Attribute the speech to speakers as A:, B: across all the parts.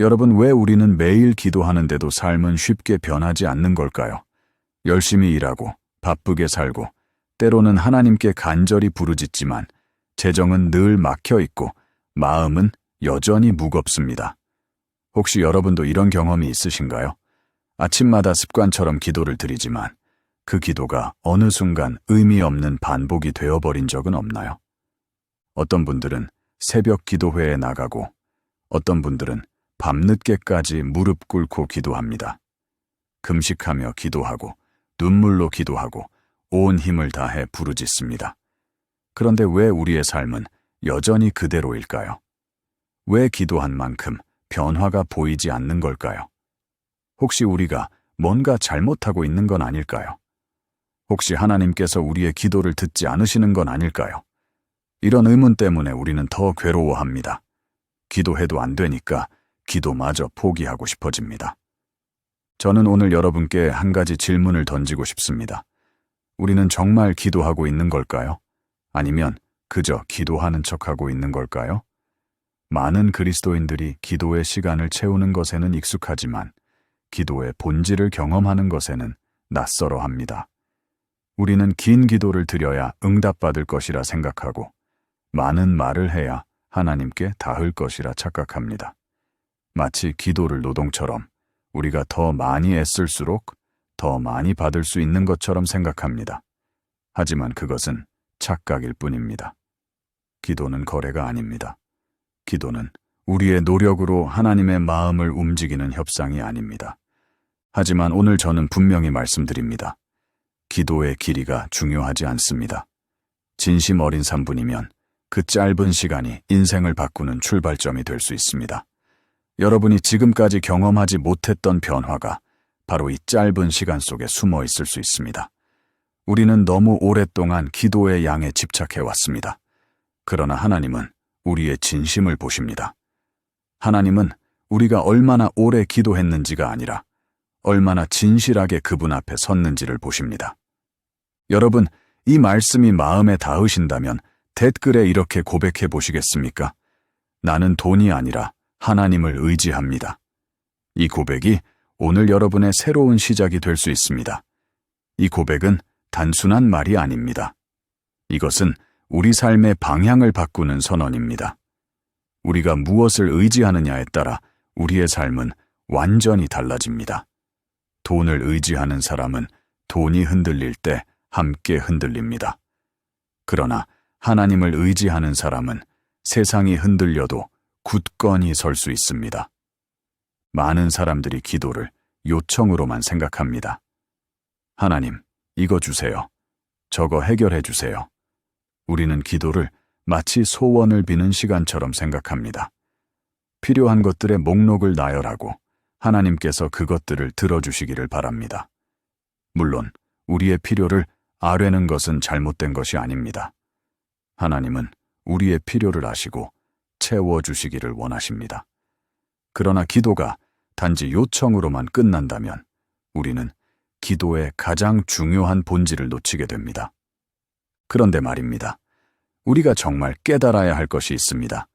A: 여러분, 왜 우리는 매일 기도하는데도 삶은 쉽게 변하지 않는 걸까요? 열심히 일하고, 바쁘게 살고, 때로는 하나님께 간절히 부르짖지만, 재정은 늘 막혀 있고, 마음은 여전히 무겁습니다. 혹시 여러분도 이런 경험이 있으신가요? 아침마다 습관처럼 기도를 드리지만, 그 기도가 어느 순간 의미 없는 반복이 되어버린 적은 없나요? 어떤 분들은 새벽 기도회에 나가고, 어떤 분들은 밤늦게까지 무릎 꿇고 기도합니다. 금식하며 기도하고 눈물로 기도하고 온 힘을 다해 부르짖습니다. 그런데 왜 우리의 삶은 여전히 그대로일까요? 왜 기도한 만큼 변화가 보이지 않는 걸까요? 혹시 우리가 뭔가 잘못하고 있는 건 아닐까요? 혹시 하나님께서 우리의 기도를 듣지 않으시는 건 아닐까요? 이런 의문 때문에 우리는 더 괴로워합니다. 기도해도 안 되니까 기도마저 포기하고 싶어집니다. 저는 오늘 여러분께 한 가지 질문을 던지고 싶습니다. 우리는 정말 기도하고 있는 걸까요? 아니면 그저 기도하는 척하고 있는 걸까요? 많은 그리스도인들이 기도의 시간을 채우는 것에는 익숙하지만 기도의 본질을 경험하는 것에는 낯설어 합니다. 우리는 긴 기도를 드려야 응답받을 것이라 생각하고 많은 말을 해야 하나님께 닿을 것이라 착각합니다. 마치 기도를 노동처럼 우리가 더 많이 애쓸수록 더 많이 받을 수 있는 것처럼 생각합니다. 하지만 그것은 착각일 뿐입니다. 기도는 거래가 아닙니다. 기도는 우리의 노력으로 하나님의 마음을 움직이는 협상이 아닙니다. 하지만 오늘 저는 분명히 말씀드립니다. 기도의 길이가 중요하지 않습니다. 진심 어린 3분이면 그 짧은 시간이 인생을 바꾸는 출발점이 될 수 있습니다. 여러분이 지금까지 경험하지 못했던 변화가 바로 이 짧은 시간 속에 숨어 있을 수 있습니다. 우리는 너무 오랫동안 기도의 양에 집착해 왔습니다. 그러나 하나님은 우리의 진심을 보십니다. 하나님은 우리가 얼마나 오래 기도했는지가 아니라 얼마나 진실하게 그분 앞에 섰는지를 보십니다. 여러분, 이 말씀이 마음에 닿으신다면 댓글에 이렇게 고백해 보시겠습니까? 나는 돈이 아니라 하나님을 의지합니다. 이 고백이 오늘 여러분의 새로운 시작이 될 수 있습니다. 이 고백은 단순한 말이 아닙니다. 이것은 우리 삶의 방향을 바꾸는 선언입니다. 우리가 무엇을 의지하느냐에 따라 우리의 삶은 완전히 달라집니다. 돈을 의지하는 사람은 돈이 흔들릴 때 함께 흔들립니다. 그러나 하나님을 의지하는 사람은 세상이 흔들려도 굳건히 설 수 있습니다. 많은 사람들이 기도를 요청으로만 생각합니다. 하나님, 이거 주세요. 저거 해결해 주세요. 우리는 기도를 마치 소원을 비는 시간처럼 생각합니다. 필요한 것들의 목록을 나열하고 하나님께서 그것들을 들어주시기를 바랍니다. 물론 우리의 필요를 아뢰는 것은 잘못된 것이 아닙니다. 하나님은 우리의 필요를 아시고 채워주시기를 원하십니다. 그러나 기도가 단지 요청으로만 끝난다면 우리는 기도의 가장 중요한 본질을 놓치게 됩니다. 그런데 말입니다. 우리가 정말 깨달아야 할 것이 있습니다.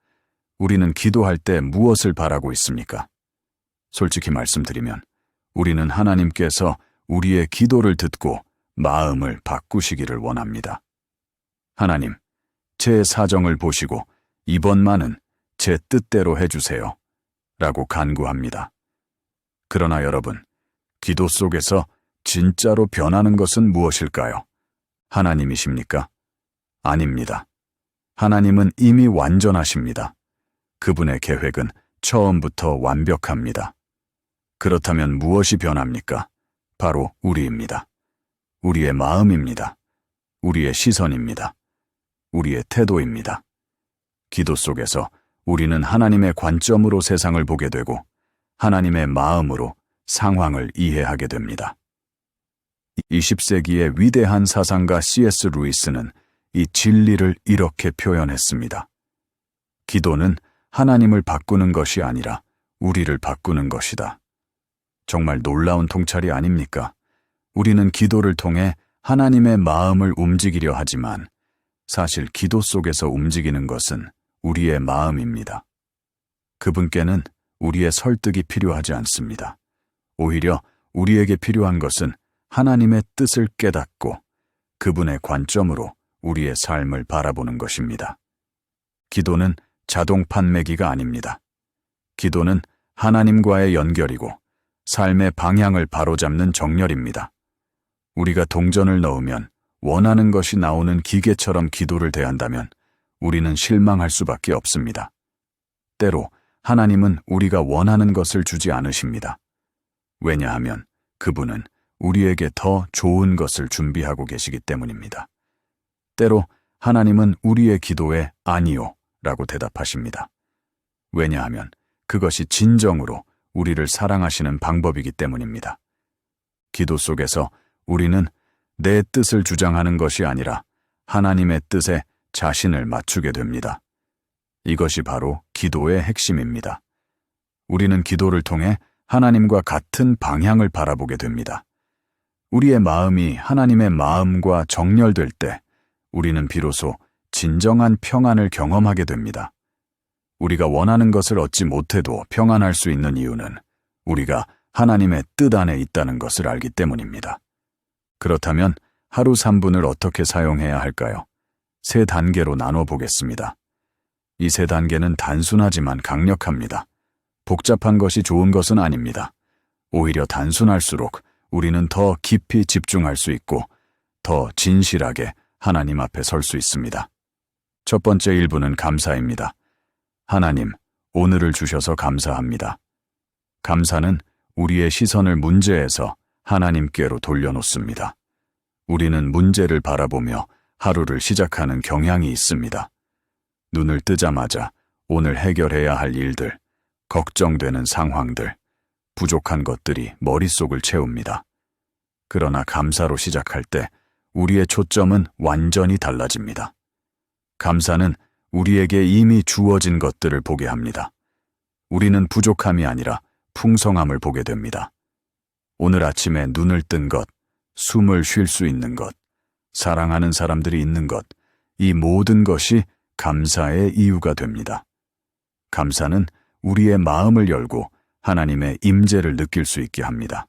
A: 우리는 기도할 때 무엇을 바라고 있습니까? 솔직히 말씀드리면 우리는 하나님께서 우리의 기도를 듣고 마음을 바꾸시기를 원합니다. 하나님, 제 사정을 보시고 이번만은 제 뜻대로 해주세요. 라고 간구합니다. 그러나 여러분, 기도 속에서 진짜로 변하는 것은 무엇일까요? 하나님이십니까? 아닙니다. 하나님은 이미 완전하십니다. 그분의 계획은 처음부터 완벽합니다. 그렇다면 무엇이 변합니까? 바로 우리입니다. 우리의 마음입니다. 우리의 시선입니다. 우리의 태도입니다. 기도 속에서 우리는 하나님의 관점으로 세상을 보게 되고 하나님의 마음으로 상황을 이해하게 됩니다. 20세기의 위대한 사상가 C.S. 루이스는 이 진리를 이렇게 표현했습니다. 기도는 하나님을 바꾸는 것이 아니라 우리를 바꾸는 것이다. 정말 놀라운 통찰이 아닙니까? 우리는 기도를 통해 하나님의 마음을 움직이려 하지만 사실 기도 속에서 움직이는 것은 우리의 마음입니다. 그분께는 우리의 설득이 필요하지 않습니다. 오히려 우리에게 필요한 것은 하나님의 뜻을 깨닫고 그분의 관점으로 우리의 삶을 바라보는 것입니다. 기도는 자동 판매기가 아닙니다. 기도는 하나님과의 연결이고 삶의 방향을 바로잡는 정렬입니다. 우리가 동전을 넣으면 원하는 것이 나오는 기계처럼 기도를 대한다면 우리는 실망할 수밖에 없습니다. 때로 하나님은 우리가 원하는 것을 주지 않으십니다. 왜냐하면 그분은 우리에게 더 좋은 것을 준비하고 계시기 때문입니다. 때로 하나님은 우리의 기도에 아니요 라고 대답하십니다. 왜냐하면 그것이 진정으로 우리를 사랑하시는 방법이기 때문입니다. 기도 속에서 우리는 내 뜻을 주장하는 것이 아니라 하나님의 뜻에 자신을 맞추게 됩니다. 이것이 바로 기도의 핵심입니다. 우리는 기도를 통해 하나님과 같은 방향을 바라보게 됩니다. 우리의 마음이 하나님의 마음과 정렬될 때 우리는 비로소 진정한 평안을 경험하게 됩니다. 우리가 원하는 것을 얻지 못해도 평안할 수 있는 이유는 우리가 하나님의 뜻 안에 있다는 것을 알기 때문입니다. 그렇다면 하루 3분을 어떻게 사용해야 할까요? 세 단계로 나눠 보겠습니다. 이 세 단계는 단순하지만 강력합니다. 복잡한 것이 좋은 것은 아닙니다. 오히려 단순할수록 우리는 더 깊이 집중할 수 있고 더 진실하게 하나님 앞에 설 수 있습니다. 첫 번째 일부는 감사입니다. 하나님, 오늘을 주셔서 감사합니다. 감사는 우리의 시선을 문제에서 하나님께로 돌려놓습니다. 우리는 문제를 바라보며 하루를 시작하는 경향이 있습니다. 눈을 뜨자마자 오늘 해결해야 할 일들, 걱정되는 상황들, 부족한 것들이 머릿속을 채웁니다. 그러나 감사로 시작할 때 우리의 초점은 완전히 달라집니다. 감사는 우리에게 이미 주어진 것들을 보게 합니다. 우리는 부족함이 아니라 풍성함을 보게 됩니다. 오늘 아침에 눈을 뜬 것, 숨을 쉴 수 있는 것, 사랑하는 사람들이 있는 것, 이 모든 것이 감사의 이유가 됩니다. 감사는 우리의 마음을 열고 하나님의 임재를 느낄 수 있게 합니다.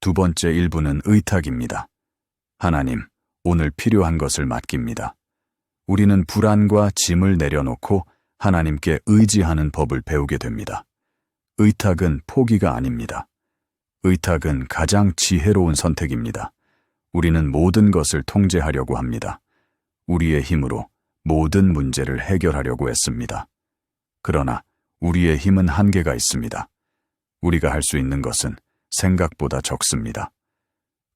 A: 두 번째 일부는 의탁입니다. 하나님, 오늘 필요한 것을 맡깁니다. 우리는 불안과 짐을 내려놓고 하나님께 의지하는 법을 배우게 됩니다. 의탁은 포기가 아닙니다. 의탁은 가장 지혜로운 선택입니다. 우리는 모든 것을 통제하려고 합니다. 우리의 힘으로 모든 문제를 해결하려고 했습니다. 그러나 우리의 힘은 한계가 있습니다. 우리가 할 수 있는 것은 생각보다 적습니다.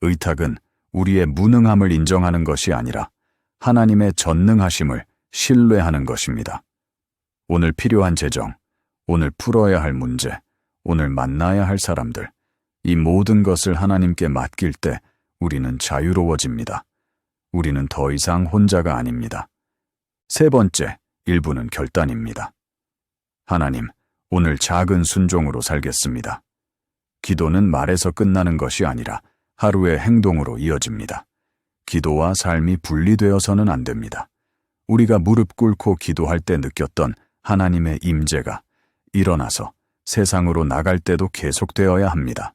A: 의탁은 우리의 무능함을 인정하는 것이 아니라 하나님의 전능하심을 신뢰하는 것입니다. 오늘 필요한 재정, 오늘 풀어야 할 문제, 오늘 만나야 할 사람들, 이 모든 것을 하나님께 맡길 때 우리는 자유로워집니다. 우리는 더 이상 혼자가 아닙니다. 세 번째, 일부는 결단입니다. 하나님, 오늘 작은 순종으로 살겠습니다. 기도는 말에서 끝나는 것이 아니라 하루의 행동으로 이어집니다. 기도와 삶이 분리되어서는 안 됩니다. 우리가 무릎 꿇고 기도할 때 느꼈던 하나님의 임재가 일어나서 세상으로 나갈 때도 계속되어야 합니다.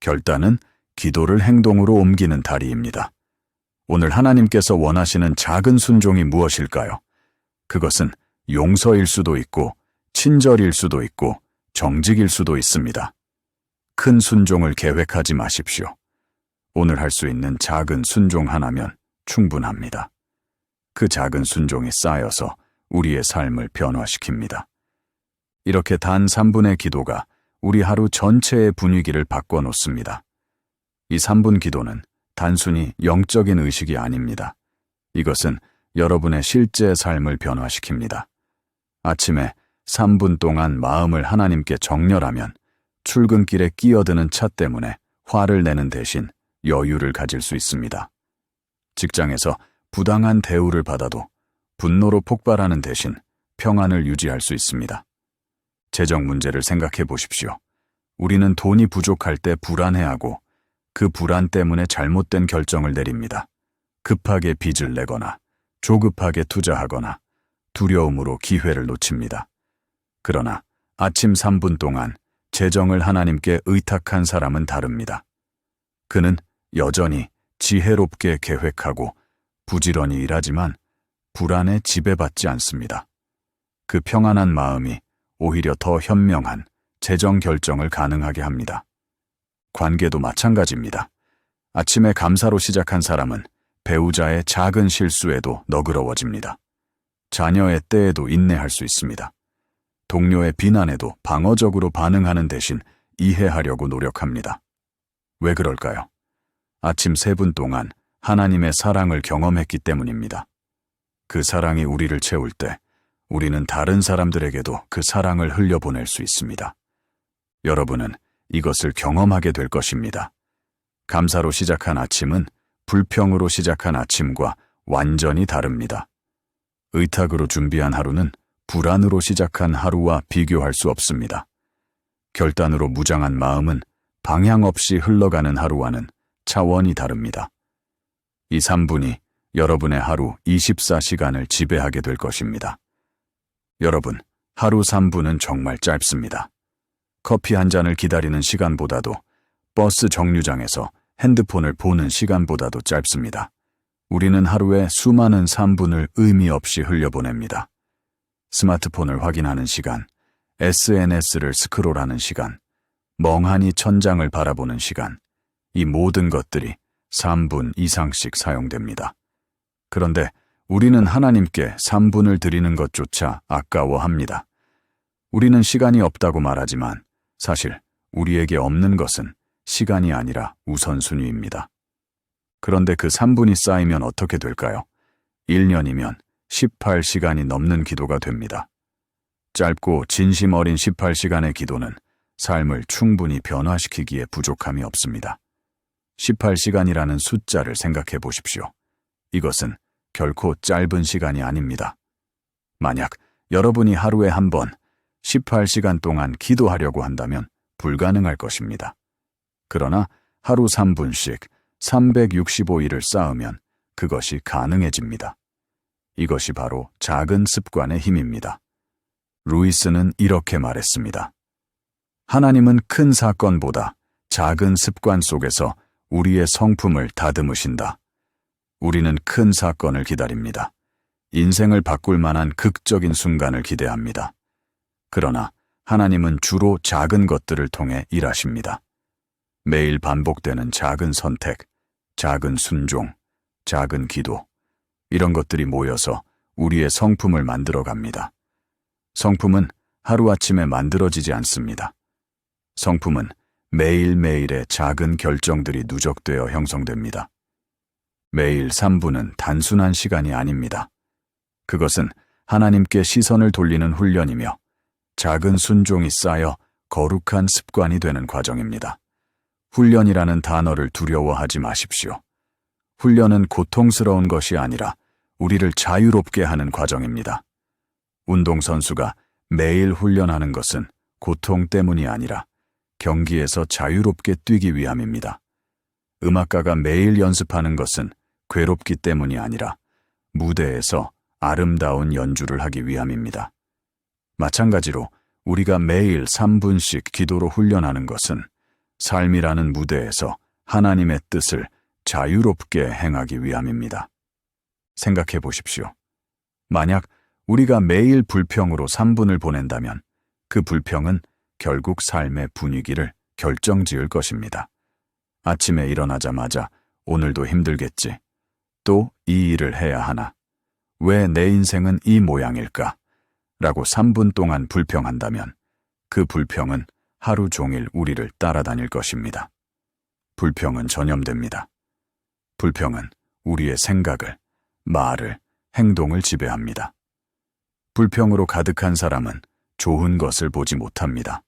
A: 결단은 기도를 행동으로 옮기는 다리입니다. 오늘 하나님께서 원하시는 작은 순종이 무엇일까요? 그것은 용서일 수도 있고, 친절일 수도 있고, 정직일 수도 있습니다. 큰 순종을 계획하지 마십시오. 오늘 할 수 있는 작은 순종 하나면 충분합니다. 그 작은 순종이 쌓여서 우리의 삶을 변화시킵니다. 이렇게 단 3분의 기도가 우리 하루 전체의 분위기를 바꿔놓습니다. 이 3분 기도는 단순히 영적인 의식이 아닙니다. 이것은 여러분의 실제 삶을 변화시킵니다. 아침에 3분 동안 마음을 하나님께 정렬하면 출근길에 끼어드는 차 때문에 화를 내는 대신 여유를 가질 수 있습니다. 직장에서 부당한 대우를 받아도 분노로 폭발하는 대신 평안을 유지할 수 있습니다. 재정 문제를 생각해 보십시오. 우리는 돈이 부족할 때 불안해하고 그 불안 때문에 잘못된 결정을 내립니다. 급하게 빚을 내거나 조급하게 투자하거나 두려움으로 기회를 놓칩니다. 그러나 아침 3분 동안 재정을 하나님께 의탁한 사람은 다릅니다. 그는 여전히 지혜롭게 계획하고 부지런히 일하지만 불안에 지배받지 않습니다. 그 평안한 마음이 오히려 더 현명한 재정 결정을 가능하게 합니다. 관계도 마찬가지입니다. 아침에 감사로 시작한 사람은 배우자의 작은 실수에도 너그러워집니다. 자녀의 때에도 인내할 수 있습니다. 동료의 비난에도 방어적으로 반응하는 대신 이해하려고 노력합니다. 왜 그럴까요? 아침 세 분 동안 하나님의 사랑을 경험했기 때문입니다. 그 사랑이 우리를 채울 때 우리는 다른 사람들에게도 그 사랑을 흘려보낼 수 있습니다. 여러분은 이것을 경험하게 될 것입니다. 감사로 시작한 아침은 불평으로 시작한 아침과 완전히 다릅니다. 의탁으로 준비한 하루는 불안으로 시작한 하루와 비교할 수 없습니다. 결단으로 무장한 마음은 방향 없이 흘러가는 하루와는 차원이 다릅니다. 이 3분이 여러분의 하루 24시간을 지배하게 될 것입니다. 여러분, 하루 3분은 정말 짧습니다. 커피 한 잔을 기다리는 시간보다도 버스 정류장에서 핸드폰을 보는 시간보다도 짧습니다. 우리는 하루에 수많은 3분을 의미 없이 흘려보냅니다. 스마트폰을 확인하는 시간, SNS를 스크롤하는 시간, 멍하니 천장을 바라보는 시간, 이 모든 것들이 3분 이상씩 사용됩니다. 그런데 우리는 하나님께 3분을 드리는 것조차 아까워합니다. 우리는 시간이 없다고 말하지만 사실 우리에게 없는 것은 시간이 아니라 우선순위입니다. 그런데 그 3분이 쌓이면 어떻게 될까요? 1년이면 18시간이 넘는 기도가 됩니다. 짧고 진심 어린 18시간의 기도는 삶을 충분히 변화시키기에 부족함이 없습니다. 18시간이라는 숫자를 생각해 보십시오. 이것은 결코 짧은 시간이 아닙니다. 만약 여러분이 하루에 한 번 18시간 동안 기도하려고 한다면 불가능할 것입니다. 그러나 하루 3분씩 365일을 쌓으면 그것이 가능해집니다. 이것이 바로 작은 습관의 힘입니다. 루이스는 이렇게 말했습니다. 하나님은 큰 사건보다 작은 습관 속에서 우리의 성품을 다듬으신다. 우리는 큰 사건을 기다립니다. 인생을 바꿀 만한 극적인 순간을 기대합니다. 그러나 하나님은 주로 작은 것들을 통해 일하십니다. 매일 반복되는 작은 선택, 작은 순종, 작은 기도, 이런 것들이 모여서 우리의 성품을 만들어 갑니다. 성품은 하루아침에 만들어지지 않습니다. 성품은 매일매일의 작은 결정들이 누적되어 형성됩니다. 매일 3분은 단순한 시간이 아닙니다. 그것은 하나님께 시선을 돌리는 훈련이며 작은 순종이 쌓여 거룩한 습관이 되는 과정입니다. 훈련이라는 단어를 두려워하지 마십시오. 훈련은 고통스러운 것이 아니라 우리를 자유롭게 하는 과정입니다. 운동선수가 매일 훈련하는 것은 고통 때문이 아니라 경기에서 자유롭게 뛰기 위함입니다. 음악가가 매일 연습하는 것은 괴롭기 때문이 아니라 무대에서 아름다운 연주를 하기 위함입니다. 마찬가지로 우리가 매일 3분씩 기도로 훈련하는 것은 삶이라는 무대에서 하나님의 뜻을 자유롭게 행하기 위함입니다. 생각해 보십시오. 만약 우리가 매일 불평으로 3분을 보낸다면 그 불평은 결국 삶의 분위기를 결정 지을 것입니다. 아침에 일어나자마자 오늘도 힘들겠지. 또 이 일을 해야 하나. 왜 내 인생은 이 모양일까? 라고 3분 동안 불평한다면 그 불평은 하루 종일 우리를 따라다닐 것입니다. 불평은 전염됩니다. 불평은 우리의 생각을, 말을, 행동을 지배합니다. 불평으로 가득한 사람은 좋은 것을 보지 못합니다.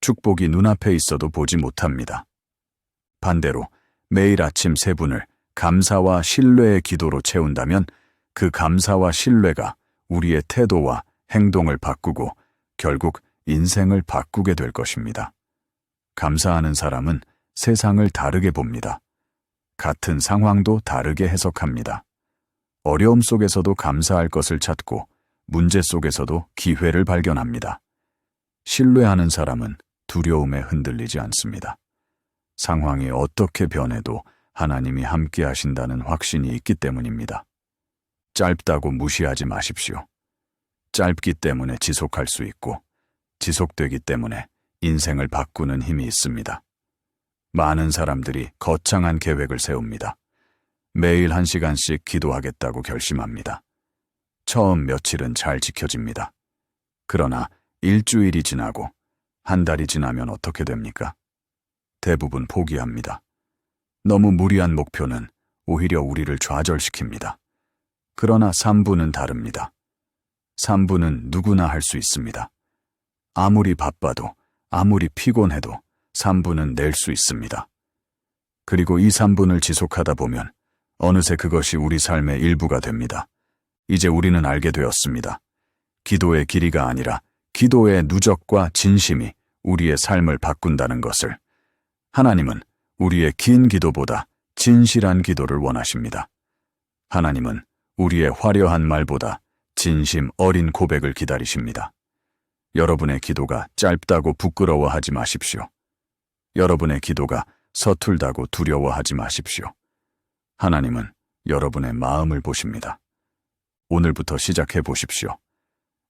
A: 축복이 눈앞에 있어도 보지 못합니다. 반대로 매일 아침 세 분을 감사와 신뢰의 기도로 채운다면 그 감사와 신뢰가 우리의 태도와 행동을 바꾸고 결국 인생을 바꾸게 될 것입니다. 감사하는 사람은 세상을 다르게 봅니다. 같은 상황도 다르게 해석합니다. 어려움 속에서도 감사할 것을 찾고 문제 속에서도 기회를 발견합니다. 신뢰하는 사람은 두려움에 흔들리지 않습니다. 상황이 어떻게 변해도 하나님이 함께 하신다는 확신이 있기 때문입니다. 짧다고 무시하지 마십시오. 짧기 때문에 지속할 수 있고, 지속되기 때문에 인생을 바꾸는 힘이 있습니다. 많은 사람들이 거창한 계획을 세웁니다. 매일 한 시간씩 기도하겠다고 결심합니다. 처음 며칠은 잘 지켜집니다. 그러나 일주일이 지나고 한 달이 지나면 어떻게 됩니까? 대부분 포기합니다. 너무 무리한 목표는 오히려 우리를 좌절시킵니다. 그러나 3부는 다릅니다. 3부는 누구나 할 수 있습니다. 아무리 바빠도, 아무리 피곤해도 3부는 낼 수 있습니다. 그리고 이 3분을 지속하다 보면 어느새 그것이 우리 삶의 일부가 됩니다. 이제 우리는 알게 되었습니다. 기도의 길이가 아니라 기도의 누적과 진심이 우리의 삶을 바꾼다는 것을. 하나님은 우리의 긴 기도보다 진실한 기도를 원하십니다. 하나님은 우리의 화려한 말보다 진심 어린 고백을 기다리십니다. 여러분의 기도가 짧다고 부끄러워하지 마십시오. 여러분의 기도가 서툴다고 두려워하지 마십시오. 하나님은 여러분의 마음을 보십니다. 오늘부터 시작해 보십시오.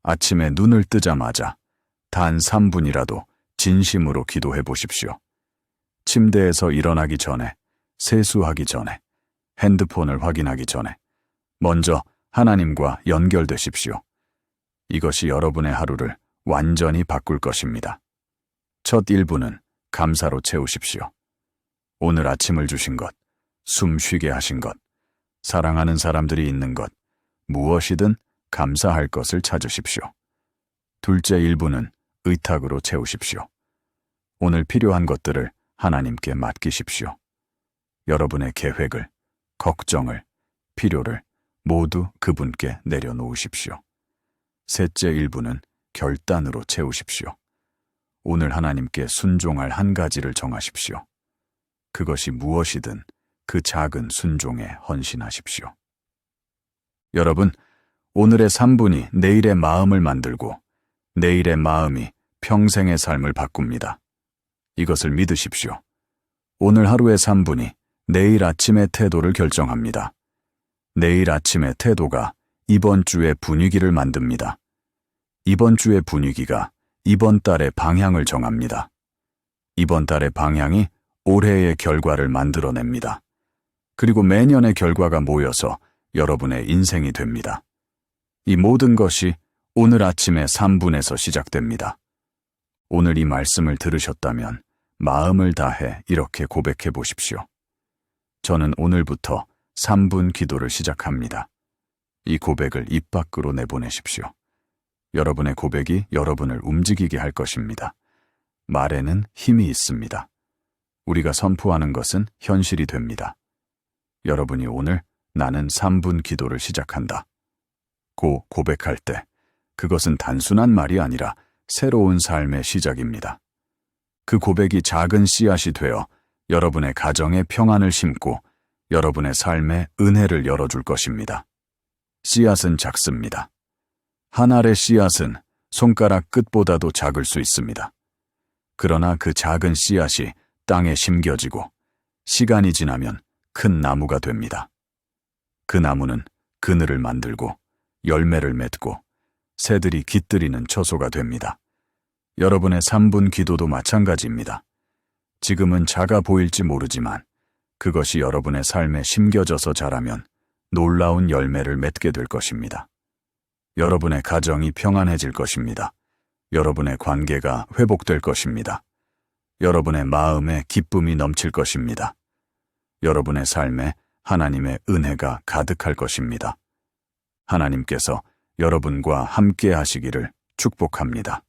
A: 아침에 눈을 뜨자마자 단 3분이라도 진심으로 기도해 보십시오. 침대에서 일어나기 전에, 세수하기 전에, 핸드폰을 확인하기 전에, 먼저 하나님과 연결되십시오. 이것이 여러분의 하루를 완전히 바꿀 것입니다. 첫 1분은 감사로 채우십시오. 오늘 아침을 주신 것, 숨 쉬게 하신 것, 사랑하는 사람들이 있는 것, 무엇이든 감사할 것을 찾으십시오. 둘째 1분은 의탁으로 채우십시오. 오늘 필요한 것들을 하나님께 맡기십시오. 여러분의 계획을, 걱정을, 필요를 모두 그분께 내려놓으십시오. 셋째 1분은 결단으로 채우십시오. 오늘 하나님께 순종할 한 가지를 정하십시오. 그것이 무엇이든 그 작은 순종에 헌신하십시오. 여러분, 오늘의 3분이 내일의 마음을 만들고 내일의 마음이 평생의 삶을 바꿉니다. 이것을 믿으십시오. 오늘 하루의 3분이 내일 아침의 태도를 결정합니다. 내일 아침의 태도가 이번 주의 분위기를 만듭니다. 이번 주의 분위기가 이번 달의 방향을 정합니다. 이번 달의 방향이 올해의 결과를 만들어냅니다. 그리고 매년의 결과가 모여서 여러분의 인생이 됩니다. 이 모든 것이 오늘 아침에 3분에서 시작됩니다. 오늘 이 말씀을 들으셨다면 마음을 다해 이렇게 고백해 보십시오. 저는 오늘부터 3분 기도를 시작합니다. 이 고백을 입 밖으로 내보내십시오. 여러분의 고백이 여러분을 움직이게 할 것입니다. 말에는 힘이 있습니다. 우리가 선포하는 것은 현실이 됩니다. 여러분이 오늘 나는 3분 기도를 시작한다. 고 고백할 때 그것은 단순한 말이 아니라 새로운 삶의 시작입니다. 그 고백이 작은 씨앗이 되어 여러분의 가정에 평안을 심고 여러분의 삶에 은혜를 열어줄 것입니다. 씨앗은 작습니다. 한 알의 씨앗은 손가락 끝보다도 작을 수 있습니다. 그러나 그 작은 씨앗이 땅에 심겨지고 시간이 지나면 큰 나무가 됩니다. 그 나무는 그늘을 만들고 열매를 맺고 새들이 깃들이는 처소가 됩니다. 여러분의 3분 기도도 마찬가지입니다. 지금은 작아 보일지 모르지만 그것이 여러분의 삶에 심겨져서 자라면 놀라운 열매를 맺게 될 것입니다. 여러분의 가정이 평안해질 것입니다. 여러분의 관계가 회복될 것입니다. 여러분의 마음에 기쁨이 넘칠 것입니다. 여러분의 삶에 하나님의 은혜가 가득할 것입니다. 하나님께서 여러분과 함께 하시기를 축복합니다.